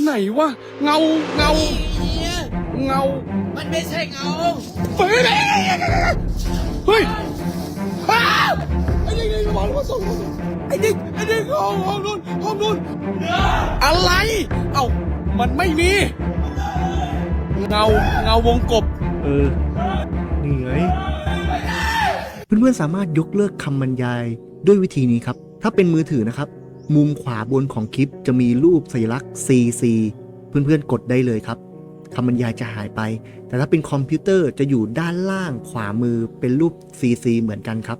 ไหนวะเงาเงาเฮียเงามันไม่ใช่เงาเฮ้ยเฮ้ยอ้าวไอ้เด็กไอ้บอกแล้วว่าส่งมาส่งไอ้เด็กไอ้เด็กห้องห้องนู้นห้องนู้นอะไร เอ้ามันไม่มี เงาเงาวงกบ เออนี่ไงเพื่อนๆสามารถยกเลิกคำบรรยายด้วยวิธีนี้ครับ ถ้าเป็นมือถือนะครับ มุมขวาบนของคลิปจะมีรูปสัญลักษณ์ CC เพื่อนๆกดได้เลยครับคำบรรยายจะหายไป แต่ถ้าเป็นคอมพิวเตอร์จะอยู่ด้านล่างขวามือเป็นรูป CC เหมือนกันครับ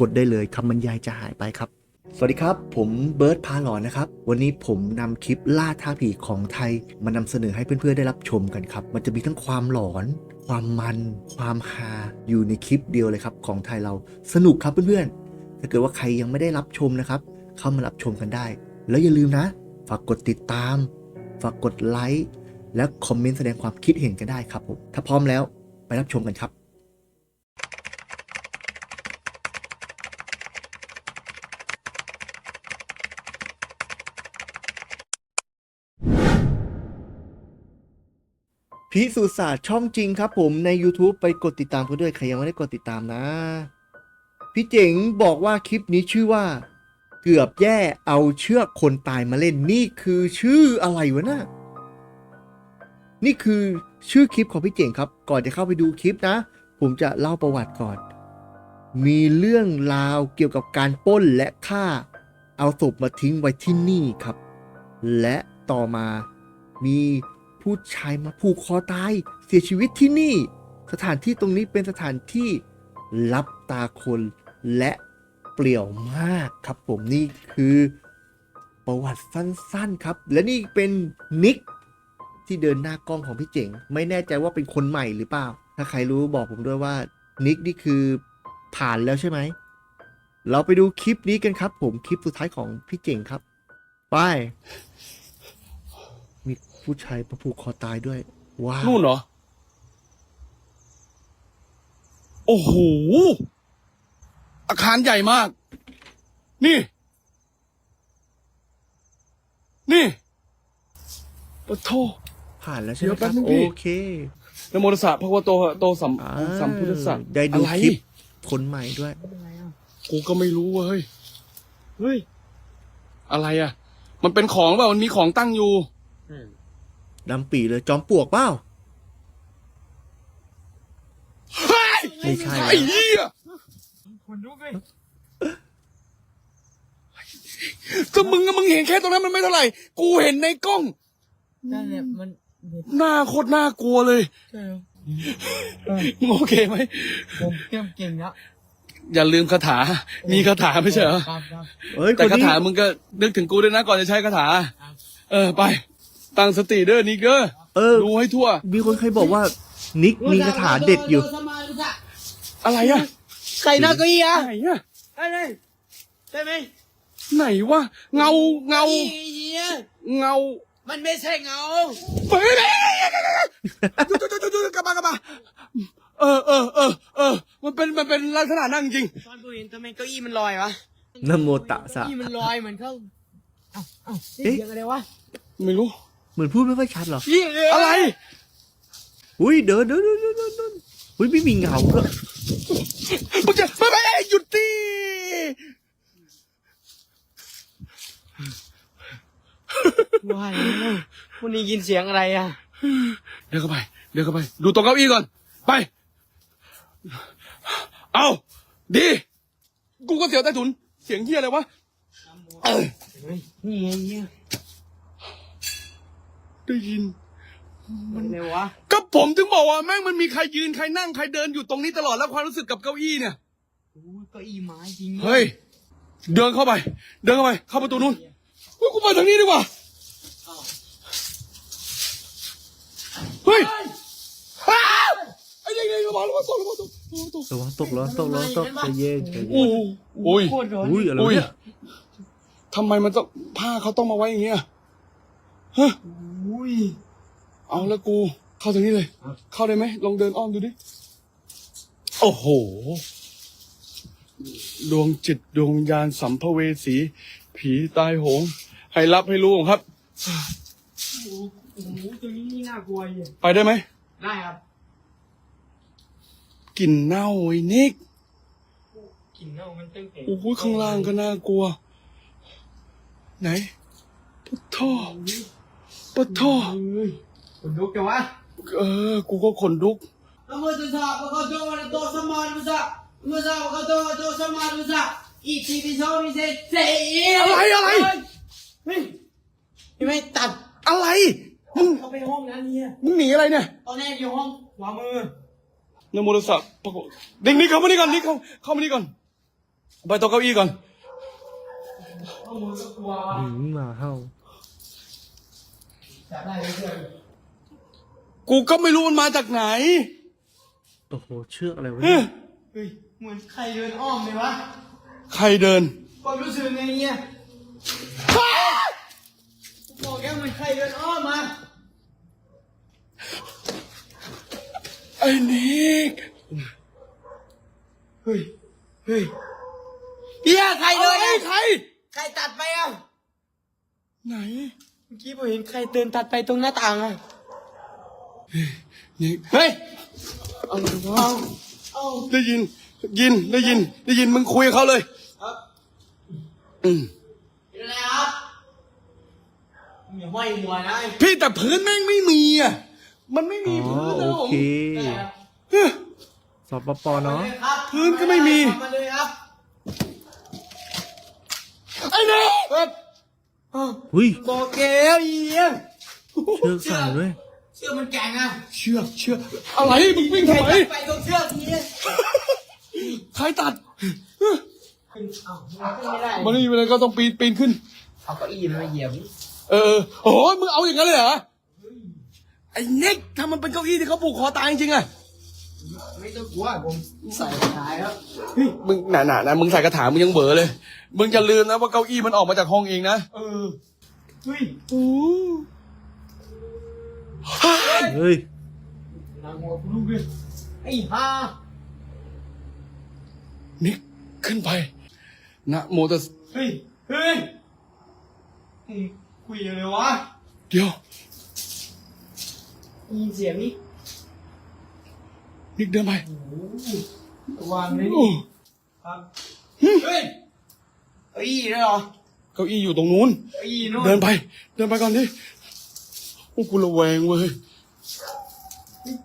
กดได้เลยคำบรรยายจะหายไปครับ สวัสดีครับ ผมเบิร์ตพาหลอนนะครับ วันนี้ผมนำคลิปล่าท่าผีของไทย มานำเสนอให้เพื่อนๆได้รับชมกันครับ มันจะมีทั้งความหลอน ความมัน ความฮาอยู่ในคลิปเดียวเลยครับของไทยเราสนุกครับเพื่อนๆถ้าเกิดว่าใครยังไม่ได้รับชมนะครับ เข้ามารับชมกันได้ แล้วอย่าลืมนะ ฝากกดติดตาม ฝากกดไลค์และคอมเมนต์แสดงความคิดเห็นกันได้ครับผมถ้าพร้อมแล้วไปรับชมกันครับพิสูจน์ศาสตร์ช่องจริงครับผมใน YouTube ไปกดติดตามกันด้วย ใครยังไม่ได้กดติดตามนะ พี่เจ๋งบอกว่าคลิปนี้ชื่อว่า เกือบแย่เอาเชือกคนตายมาเล่นนี่คือชื่ออะไรวะน่ะนี่คือชื่อคลิปของพี่เจ๋งครับ ก่อนจะเข้าไปดูคลิปนะ ผมจะเล่าประวัติก่อน มีเรื่องราวเกี่ยวกับการป้นและฆ่า เอาศพมาทิ้งไว้ที่นี่ครับ และต่อมามีผู้ชายมาผูกคอตาย เสียชีวิตที่นี่ สถานที่ตรงนี้เป็นสถานที่รับตาคนและ เปลี่ยวมากครับผมนี่คือประวัติสั้นๆครับ และนี่เป็นนิกที่เดินหน้ากล้องของพี่เจ๋ง ไม่แน่ใจว่าเป็นคนใหม่หรือเปล่า ถ้าใครรู้บอกผมด้วยว่านิกนี่คือผ่านแล้วใช่ไหม เราไปดูคลิปนี้กันครับ ผมคลิปสุดท้ายของพี่เจ๋งครับ ไป มีผู้ชายมาผูกคอตายด้วยว้าวนู่นเหรอโอ้โห อาคารใหญ่มาก นี่ นี่ปะโท ผ่านแล้วใช่ไหมเดี๋ยวคแป๊รับบนึงโอพี่ เคนโมตัสสะพระวะโตโตสัมอ่าสัมพุทธัสสะได้ดูอะไรคลิปคนใหม่ด้วย กูก็ไม่รู้เว้ยเฮ้ย อะไรอะ มันเป็นของเปล่ามันมีของตั้งอยู่ ดำปีเลยจอมปลวกเปล่า เฮ้ยไม่ใช่ ไอ้เหี้ย คนลุกเลยก็มึงอะมึงเห็นแค่ตรงนั้นมันไม่เท่าไหร่ กูเห็นในกล้อง นั่นแหละมันหน้าโคตรน่ากลัวเลยใช่มึงโอเคไหมผมเก่งเก่งแล้วอย่าลืมคาถา มีคาถาไม่ใช่เหรอครับครับเอ้ยแต่คนคานี้ถามึงก็นึกถึงกูด้วยนะก่อนจะใช้คาถาครับเออไป ตั้งสติเด้อนี่เก้อเออดูให้ทั่ว มีคนเคยบอกว่า นิกมีคาถาเด็ดอยู่ อะไรอะ ใครน่าเก็อีอะไหนอะใช่ไหมใช่ไหมไหนวะเงาเงาเฮียเงามันไม่ใช่เงา เฮ้ยเฮ้ยหยุดหยุดหยุดหยุดหยุดกลับมากลับมาเออเออเออเออมันเป็นมันเป็นลักษณะนั่งจริง ตอนกูเห็นทำไมเก้าอี้มันลอยวะนโมตะสะ เก้าอี้มันลอยเหมือนเขาเอ้าเอ้าเอ๊ะ เสียงอะไรวะไม่รู้ เหมือนพูดไม่ค่อยชัดหรอพี่เอะไร อุ้ยเดินเดินเดินเดินเดินเดิน อุ้ยไม่มีเงาด้วยมึงจะไม่ไม่หยุดดิว่าแล้วคุณได้ยินเสียงอะไรอะ เดินเข้าไป เดินเข้าไป ดูตรงเก้าอี้ก่อน ไป เอาดี กูก็เสียวใต้ถุน เสียงเฮียอะไรวะเออเฮ้ยนี่ไงเฮียได้ยิน มันอะไรวะก็ผมถึงบอกว่าแม่งมันมีใครยืนใครนั่งใครเดินอยู่ตรงนี้ตลอดแล้วความรู้สึกกับเก้าอี้เนี่ยโอ้ยเก้าอี้ไม้จริงเฮ้ยเดินเข้าไป เดินเข้าไป เข้าประตูนู้นเฮ้ยกูไปทางนี้ดีกว่าเฮ้ยอ้าวไอ้เด็กๆระวังระวังตกระวังตกระวังตกระวังตกระวังตกระวังตกใจเย็นใจเย็โอ้นโหโอ้ยโคตรร้อนอุ้ยอะไรอุ้วะยเนี่ยทำไมมันต้องผ้าเขาต้องมาไว้อย่างเงี้ยฮะอุ้ย เอาแล้วกู เข้าทางนี้เลย เข้าได้ไหมลองเดินอ้อมดูดิ โอ้โห ดวงจิตดวงวิญญาณสัมภเวสี ผีตายโหง ให้รับให้รู้ครับ โอ้โหตัวนี้นี่น่ากลัวอยู่ไปได้ไหม ได้ครับกลิ่นเน่าไอ้นิกกลิ่นเน่ามันตั้งแต่โอ้โหข้างล่างก็น่ากลัว ไหนปะท่อปะท่อเฮ้ย คนลุกจังวะ เออ กูก็ขนลุก Vamos usar, vamos usar, vamos usar, vamos usar, vamos usar, vamos usar, vamos usar. E se visão me dizer, sei อะไรอะไร เฮ้ยยังไม่ตัดอะไร มึง เข้าไปห้องนั้นเนี่ยมึงหนีอะไรเนี่ยตอนแรกอยู่ห้องขวามือนโมตัสสะปะโกเด็กนี่เข้ามานี่ก่อนนี่เข้าเข้ามานี่ก่อนไปโต๊ะเก้าอี้ก่อน ห้องมือก็กลัวหืมหมาเห่าจับได้เลยเพื่อน กูก็ไม่รู้มันมาจากไหน โอ้โห เชือกอะไรวะเฮ้เนี่ยยเฮ้ยเหมือนใครเดินอ้อมเลยวะใครเดิน ความรู้สึกไงเนี่ยบอกแกเหมือนใครเดินอ้อมมาไอ้นิกเฮ้ย เฮ้ยเฮียใครไอ้เดินไอ้อะใคร ใครตัดไปอะไหน เมื่อกี้ผมเห็นใครเดินตัดไปตรงหน้าต่างอะ นิกเฮ้ยอะไรวะเอาได้ยิน ยินได้ยิน ได้ยินมึงคุยกับเขาเลยครับอืมเป็นอะไรครับอย่าห้อยหัวนะพี่แต่พื้นแม่งไม่มีอะมันไม่มีอ๋อพื้นนะโอผมเค เฮ้ย สปปเนาะพื้นก็ไม่มีมาเลยครับไอ้นิกเฮ้ยอ้าวหุ้ยบอกแกแล้วอีเอี้ยเชือกสั่นด้วย เชือกมันแก่งอะเชือกเชือกอะไรมึงวิ่งใครทำไมตัดไปตรงเชือกทีเอ้ยใครตัดขึ้นเอ้ามันขึ้นไม่ได้มันไม่มีอะไรก็ต้องปีนปีนขึ้นเอาเก้าอี้มาเหยียบเออโอ้ยมึงเอาอย่างนั้นเลยเหรอไอ้เน็กถ้ามันเป็นเก้าอี้ที่เขาผูกคอตายจริงๆอะไม่ต้องกลัวผมใส่ท้ายครับมึงหนาหนานะมึงใส่กระถางมึงยังเบอเลย มึงจะลืมนะว่าเก้าอี้มันออกมาจากห้องเองนะเออเฮ้ยโอ้ เฮ้ยนางหัวกูลูกเลยไอ้ห่าเน็กขึ้นไปนะโมตัสเฮ้ย เฮ้ยมึงคุยอะไรวะเดี๋ยวได้ยินเสียงนี่นิกเดินไปโอ้โหวางเลยโอ้นี่ครับเฮ้ยเก้าอี้ด้วยเหรอเก้าอี้อยู่ตรงนู้นเก้าอี้นู่นเดินไป เดินไปก่อนดิโอ้กูระแวงเว้ยเฮ้ย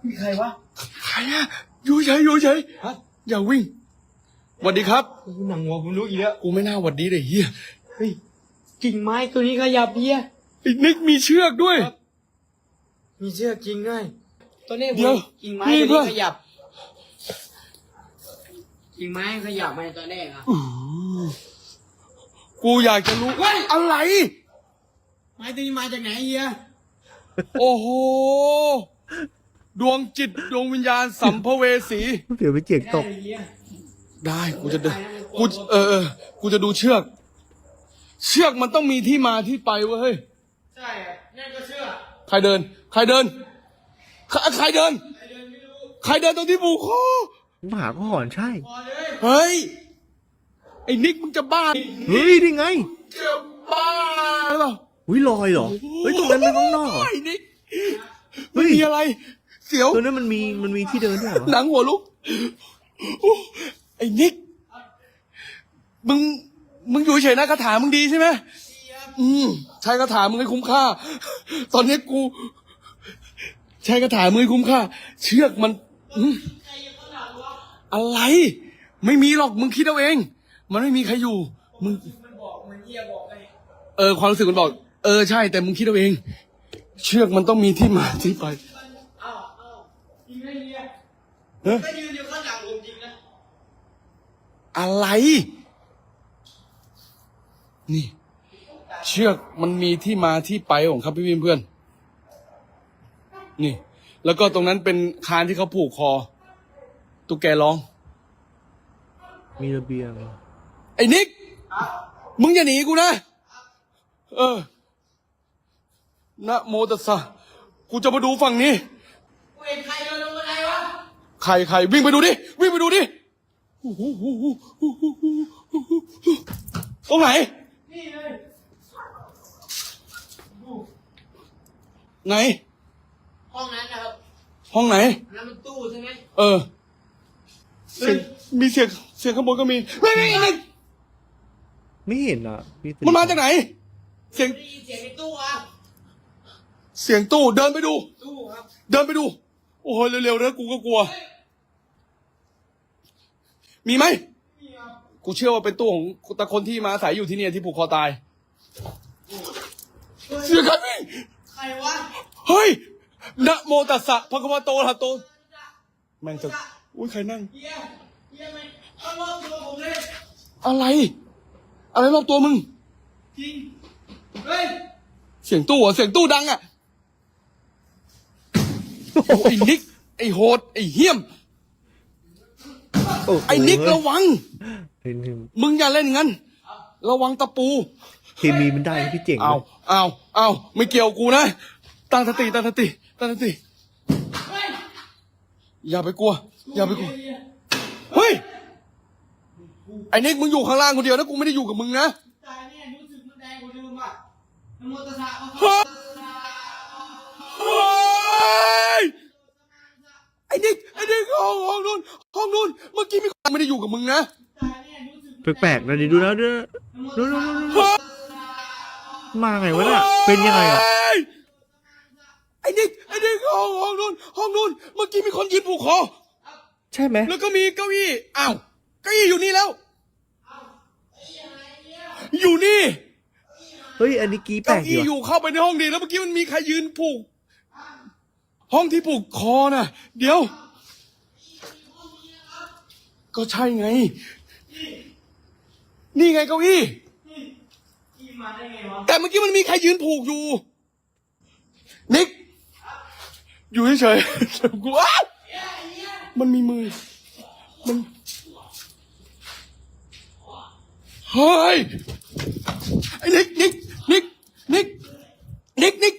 มีใครวะใครอะอยู่เฉยอยู่เฉยฮะอย่าวิ่งสวัสดีครับโอ้โหหนังหัวผมลุกอีกแล้วกูไม่น่าหวัดดีเลยเฮียเฮ้ยกิ่งไม้ตัวนี้ขยับเฮียไอ้นิกมีเชือกด้วย มีเชือกจริงด้วยตอนนี้ผมเดี๋ยวกิ่งไม้นี่ตัวด้วยนี้ขยับ กิ่งไม้ขยับมาในตอนแรกอะกูอยากจะรู้อะไร ไม้ตัวนี้มาจากไหนเฮียโอ้โห ดวงจิตดวงวิญญาณสัมภเวสี เดี๋ยวไปเจียกตได้กเลยเฮียได้กูจะเดินกูเออเออกูจะดูเชือก เชือกมันต้องมีที่มาที่ไปเว้ยเฮ้ยใช่อะนั่นก็เชือกใครเดิน ใครเดิน ใครใครเดิน ใครเดินไม่รู้ใครเดินตรงที่ผูกคอหมาก็หอนใช่พอเลยเฮ้ย ไอ้นิกมึงจะบ้าเฮ้ยนี่ไงจะบ้าหรือเปล่าอุ้ยลอยเหรอ เฮ้ยตรงนั้นเป็นข้างนอกเหรอไอ้นิกเฮ้ไม่ยมีอะไร เสียวตัวนั้นมันมีมันมีที่เดินด้วยเหรอหนังหัวลุกโอ้ไอ้นิก มึง มึงอยู่เฉยๆนะคาถามึงดีใช่ไหมอืมใช้คาถามึงให้คุ้มค่า ตอนนี้กู ใช้คาถามึงให้คุ้มค่า เชือกมันอืมอะไร ไม่มีหรอกมึงคิดเอาเอง มันไม่มีใครอยู่ มึง มันบอกมันเฮียบอกไงเออความรู้สึกมันบอก เออใช่แต่มึงคิดเอาเอง เชือกมันต้องมีที่มาที่ไป อ้าวอ้าวจริงไหมเฮีย เฮ้ย ก็ยืนอยู่ข้างหลังผมจริงนะ อะไร นี่ เชือกมันมีที่มาที่ไปของครับพี่เพื่อนๆนี่ แล้วก็ตรงนั้นเป็นคานที่เขาผูกคอ ตุ๊กแกร้อง มีระเบียง ไอ้นิก มึงอย่าหนีกูนะ เออ นะโมตัสสะ กูจะมาดูฝั่งนี้กูเห็นใครเดิน ใครใครวิ่งไปดูดิ วิ่งไปดูดิตรงไหน นี่เลยไหน ห้องนั้นนะครับ ห้องไหนอันนั้นมันตู้ใช่ไหมเออ เสียงมีเสียงเสียงข้างบนก็มีเฮ้ยนี่นี่ไม่เห็นอะพี่สิริมันมาจากไหน เสียงได้ยินเสียงในตู้อะเสียงตู้เดินไปดู ตู้ครับ เดินไปดู โอ้โหเร็วๆเด้อกูก็กลัว มีไหมนี่ครับกูเชื่อว่าเป็นตู้ของแต่คนที่มาอาศัยอยู่ที่เนี่ยที่ผูกคอตายเสียงใครวิ่งใครวะ เฮ้ยนะโมตัสสะพระคัมภโตอะระหะโต แม่งจะอุ้ยใครนั่ง เฮียเฮียไม่เอารอบตัวผมเลยอะไร อะไรรอบตัวมึง จริง เฮ้ย เสียงตู้เหรอเสียงตู้ดังอะ โอ้โหไอ้นิก ไอ้โหด ไอ้เหี้ยม โอ้โหไอ้นิกระวังเห็นเห็นมึงอย่าเล่นงั้น ระวังตะปู เคมีมันได้พี่เจ๋งเอาเอาเอาไม่เกี่ยวกูนะ ตั้งสติตั้งสติตั้งสติเฮ้ยอย่าไปกลัว อย่าไปกลัวเฮียเฮ้ย ไอ้นิกมึงอยู่ข้างล่างคนเดียวนะกูไม่ได้อยู่กับมึงนะ ตายเนี่ยรู้สึกมันแดงกว่าเดิมอะนะโมตัสสะภะเฮ้คะยเฮ้ย ไอ้นิกไอ้นิกห้องห้องนู้นห้องนู้นเมื่อกี้มีคนไม่ได้อยู่กับมึงนะตายเนี่ยรู้สึกมันแปลกๆนะดิดูแล้วดูนะโมดูตัสดูสะดูมาไงวะน่ะเป็นยังไงอะเฮ้ยไอ้นิกไอ้นิกห้องห้องนู้นห้องนู้นเมื่อกี้มีคนยืนผูกคอใช่ไหมแล้วก็มีเก้าอี้อ้าวเก้าอี้อยู่นี่แล้ว อยู่นี่เฮ้ยอันนี้กี้แปลเก้ากดีอี้อว่ะยู่เข้าไปในห้องดีแล้วเมื่อกี้มันมีใครยืนผูก ห้องที่ผูกคอน่ะ เดี๋ยว ก็ใช่ไง นี่ไงเก้าอี้ที่มาได้ไงวะแต่เมื่อกี้มันมีใครยืนผูกอยู่ นิก อยู่เฉยๆเดี๋ยวกูอ้าวมันมีมือ มัน เฮ้ย ไอ้นิกนิกนิกนิกนิกนิก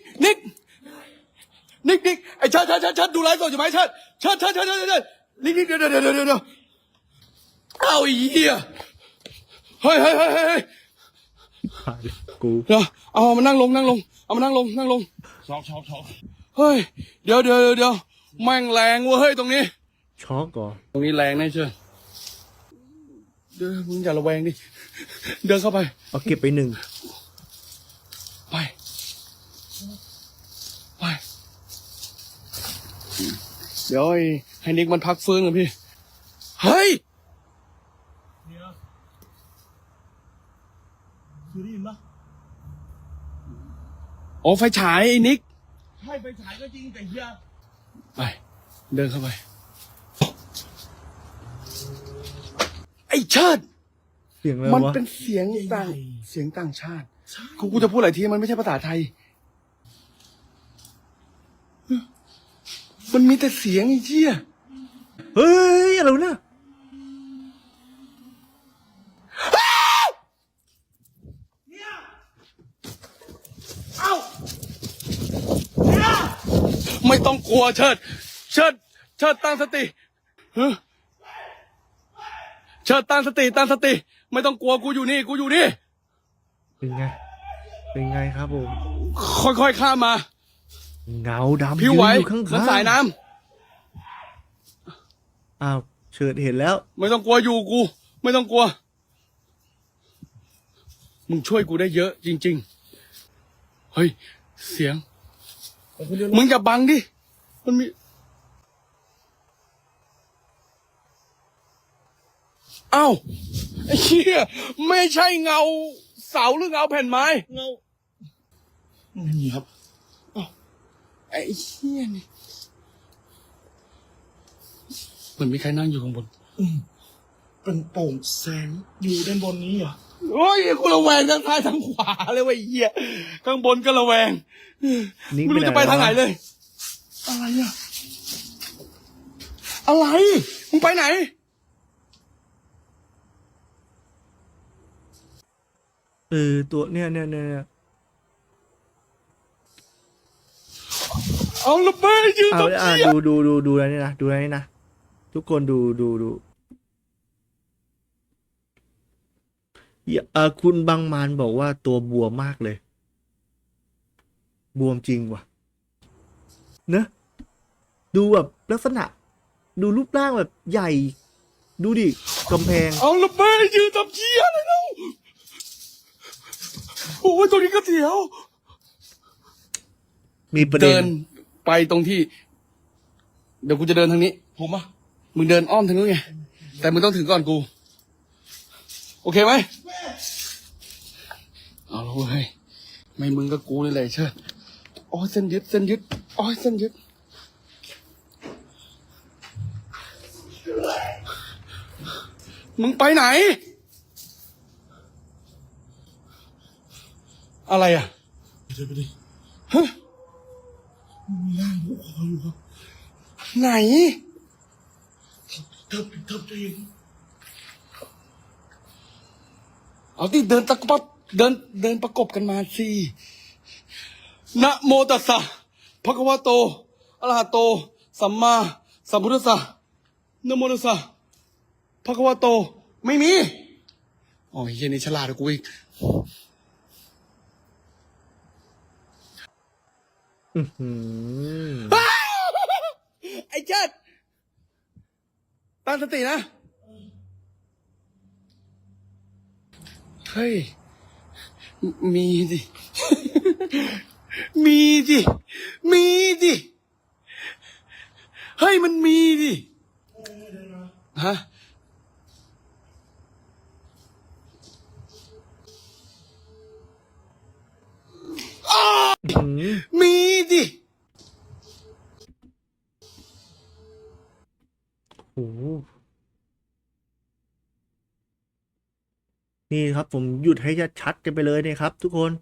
นิกนิกนิกไอ้ชัดชัดชัดชัดดูไลฟ์สดอยู่ไหมชัดชัดชัดชัดชัดชัดนิกนิกเดี๋ยวเดี๋ยวเดี๋ยวเดี๋ยวเดี๋ยวเอาไอ้เหี้ยเฮ้ยเฮ้ยเฮ้ยเฮ้ยผ่านกูเดี๋ยวเอามานั่งลงนั่งลงเอามานั่งลงนั่งลงช็อกช็อกช็อกเฮ้ยเดี๋ยวเดี๋ยวเดี๋ยวเดี๋ยวแม่งแรงเว้ยเฮ้ยตรงนี้ช็อกก่อนตรงนี้แรงแน่เชื่อเดี๋ยวมึงอย่าระแวงดิเดินเข้าไปเอาเก็บไปหนึ่ง ไป ไป เดี๋ยวให้นิกมันพักฟื้นกันพี่ เฮ้ยคือได้ยินปะโอ้ไฟฉายไอ้นิกให้ไปฉายก็จริงแต่เฮียไป เดินเข้าไป ไอ้เชิด เสียงอะไรมันวะ เป็นเสียงต่าง เสียงต่างชาติ กูกูจะพูดหลายทีมันไม่ใช่ภาษาไทย มันมีแต่เสียงไอ้เหี้ยเฮ้ยอะไรวะเนี่ยเอ้าไม่ต้องกลัวเชิด เชิด เชิดตั้งสติเฮ้ยเชิดตั้งสติตั้งสติ ไม่ต้องกลัวกูอยู่นี่ กูอยู่นี่ เป็นไง เป็นไงครับผม ค่อยๆข้ามมา เงาดำผิวยืไหวนอยู่ข้างเหมือนๆสายน้ำอ้าวเฉิดเห็นแล้วไม่ต้องกลัวอยู่กู ไม่ต้องกลัว มึงช่วยกูได้เยอะ จริง ๆ เฮ้ย เสียง มึงอย่าบังดิ มันมี เอ้าไอ้เหี้ยไม่ใช่เงาเสาหรือเงาแผ่นไม้ เงาไม่มีครับ ไอ้เหี้ยนี่เหมือนมีใครนั่งอยู่ข้างบนเป็นโป่งแสงอยู่ด้านบนนี้เหรอโอ้ยกูระแวงทั้งซ้ายทั้งขวาเลยเว่าไอ้เหี้ยข้างบนก็ระแวงนี่ไม่รู้ไปจะไหนไปทางไหนวะเลย อะไรอะอะไรมึงไปไหนเออตัวเนี่ยเนี่ยเนี่ย เนี่ยเอาละเบ้ยยืนเอาตรงอ่าเชี่ยดูดูดูดูอะไรนี่นะดูอะไรนี่นะทุกคนดูดูดูอย่าเอ่อคุณบางมานบอกว่าตัวบวมมากเลย บวมจริงว่ะนะดูแบบลักษณะ ดูรูปร่างแบบใหญ่ ดูดิกำแพง เอาละแม่ยืนทำเชี่ยอะไรเล่าโอ้ยตัวนี้ก็เสียว มีประเด็เดินน ไปตรงที่ เดี๋ยวกูจะเดินทางนี้ผมอะมึงเดินอ้อมทางนู้นไง แต่มึงต้องถึงก่อนกู โอเคไหมเอาละเว้ยไม่มึงก็กูนี่แหละเชิดโอ้ยเส้นยึดเส้นยึดโอ้ยเส้นยึดมึงไปไหน อะไรอะเดี๋ยวไปดิฮะ นั่งรออยู่ครับไหนทิบทิบตัวเองเอาที่เดินตะกบเดินเดินประกบกันมาสินะโมตัสสะภะคะวะโตอะระหะโต สัมมาสัมพุทธัสสะนะโมตัสสะภะคะวะโต ไม่มีอ้ยเหี้ยนี่ฉลาดกว่ากูอีก อื้อหือไอ้เจัดตั้งสตินะ เฮ้ย มีดิ มีดิ นี่ครับผมหยุดให้ชัดๆกันไปเลยเนี่ยครับ ทุกคน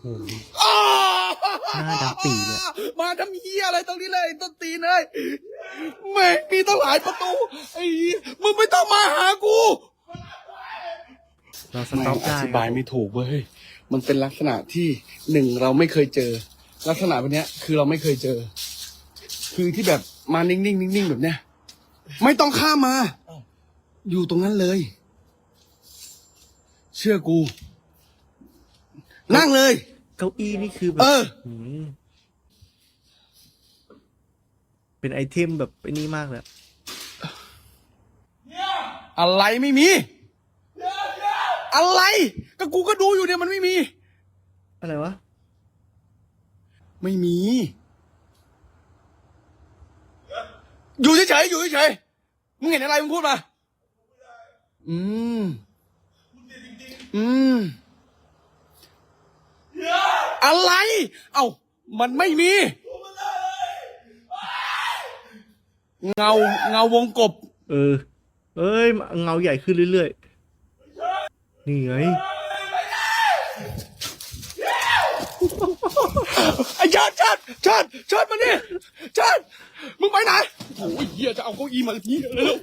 โอ้โหหน้าดำปีเลยมาทำเฮียอะไรตรงนี้เลยต้นตีนเลยแม่งมีต้องหลายประตูไอ้เหี้ยมึงไม่ต้องมาหากูเราสต็อปอได้ธิบายไม่ถูกเว้ยมันเป็นลักษณะที่หนึ่งเราไม่เคยเจอ ลักษณะแบบเนี้ยคือเราไม่เคยเจอ คือที่แบบมานิ่งๆนิ่งๆแบบเนี้ยไม่ต้องข้ามมา อยู่ตรงนั้นเลย เชื่อกู นั่งเลย เก้าอี้นี่คือแบเอบอหืมเป็นไอเทมแบบไอ้นี่มากเลยอะไรไม่มี อะไร ก็กูก็ดูอยู่เนี่ยมันไม่มี อะไรวะ ไม่มี อยู่เฉยๆอยู่เฉยๆมึงเห็นอะไรมึงพูดมา อืม อืม อะไร เอ้า มันไม่มี เงา เงาวงกบ เออ เอ้ย เงาใหญ่ขึ้นเรื่อยๆ นี่ไง ไอ้ชาติชาติชาติชาติมาเนี่ยชาติมึงไปไหน โอ้ยเหี้ยจะเอาเก้าอี้มาเหี้ยเลย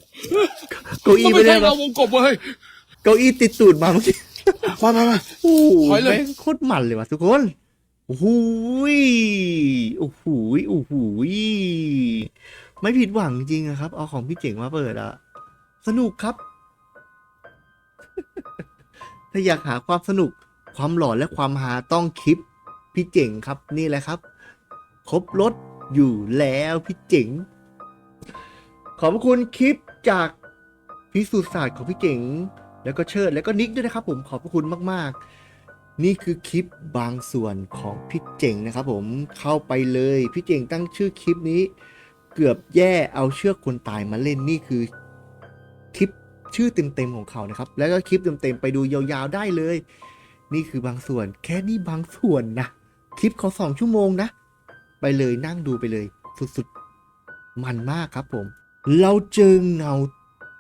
เก้าอี้มันไม่ไม่ได้ใช่มาเราวงกบเว้ย เก้าอี้ติดตูดมาเมื่อกี้ มามามาโอ้โหถอยเลย แม่งโคตรมันเลยว่ะทุกคนโอ้โหยโอ้โหยโอ้โหยไม่ผิดหวังจริงอะครับ เอาของพี่เจ๋งมาเปิดอะสนุกครับ ถ้าอยากหาความสนุก ความหลอนและความหาต้องคลิปพี่เจ๋งครับนี่แหละครับ ครบรถอยู่แล้วพี่เจ๋ง ขอบพระคุณคลิปจากพิสูจน์ศาสตร์ของพี่เจ๋ง แล้วก็เชิดแล้วก็นิกด้วยนะครับผมขอบพระคุณมาก ๆ นี่คือคลิปบางส่วนของพี่เจ๋งนะครับผมเข้าไปเลยพี่เจ๋งตั้งชื่อคลิปนี้ เกือบแย่เอาเชือกคนตายมาเล่นนี่คือคลิปชื่อเต็มๆของเขานะครับ แล้วก็คลิปเต็มๆไปดูยาวๆได้เลย นี่คือบางส่วนแค่นี้บางส่วนนะคลิปเขาสองชั่วโมงนะ ไปเลยนั่งดูไปเลยสุดๆมันมากครับผม เราเจอเงา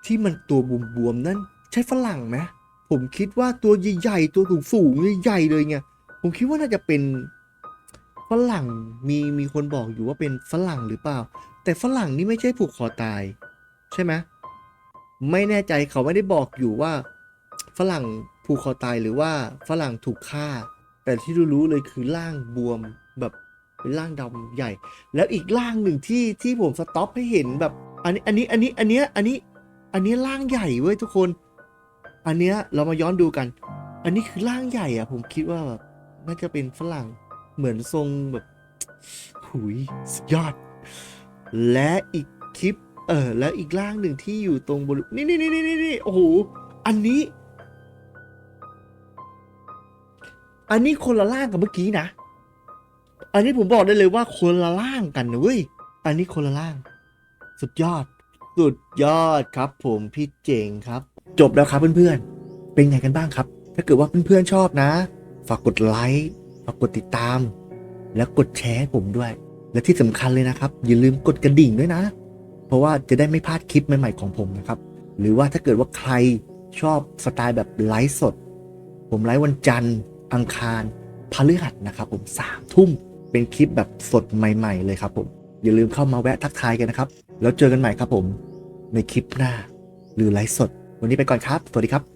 ที่มันตัวบวมๆนั่น ใช่ฝรั่งไหมผมคิดว่าตัวใหญ่ๆตัวสูงๆใหญ่ๆเลยไงผมคิดว่าน่าจะเป็นฝรั่งมีมีคนบอกอยู่ว่าเป็นฝรั่งหรือเปล่า แต่ฝรั่งนี่ไม่ใช่ผูกคอตาย ใช่ไหมไม่แน่ใจเขาไม่ได้บอกอยู่ว่า ฝรั่งผูกคอตายหรือว่าฝรั่งถูกฆ่า แต่ที่รู้ๆเลยคือร่างบวมแบบเป็นร่างดำใหญ่ แล้วอีกร่างหนึ่งที่ที่ผมสต็อปให้เห็นแบบ อันนี้อันนี้อันนี้อันเนี้ยอันนี้อันนี้ร่างใหญ่เว้ยทุกคน อันเนี้ยเรามาย้อนดูกัน อันนี้คือร่างใหญ่อะผมคิดว่าแบบน่าจะเป็นฝรั่งเหมือนทรงแบบหูหูยสุดยอด และอีกคลิปเออแล้วอีกร่างหนึ่งที่อยู่ตรงบนนี่นี่นี่นี่นี่นี่โอ้โหอันนี้ อันนี้คนละร่างกับเมื่อกี้นะ อันนี้ผมบอกได้เลยว่าคนละร่างกันนะเว้ยอันนี้คนละร่าง สุดยอด สุดยอดครับผมพี่เจงครับ จบแล้วครับเพื่อนๆ เป็นไงกันบ้างครับ ถ้าเกิดว่าเพื่อนๆชอบนะ ฝากกดไลค์ ฝากกดติดตาม แล้วกดแชร์ให้ผมด้วย และที่สำคัญเลยนะครับ อย่าลืมกดกระดิ่งด้วยนะ เพราะว่าจะได้ไม่พลาดคลิปใหม่ๆของผมนะครับ หรือว่าถ้าเกิดว่าใครชอบสไตล์แบบไลฟ์สด ผมไลฟ์วันจันทร์ อังคารพฤหัสนะครับ ผมสามทุ่มเป็นคลิปแบบสดใหม่ ๆ เลยครับผม อย่าลืมเข้ามาแวะทักทายกันนะครับ แล้วเจอกันใหม่ครับผม ในคลิปหน้า หรือไลฟ์สด วันนี้ไปก่อนครับ สวัสดีครับ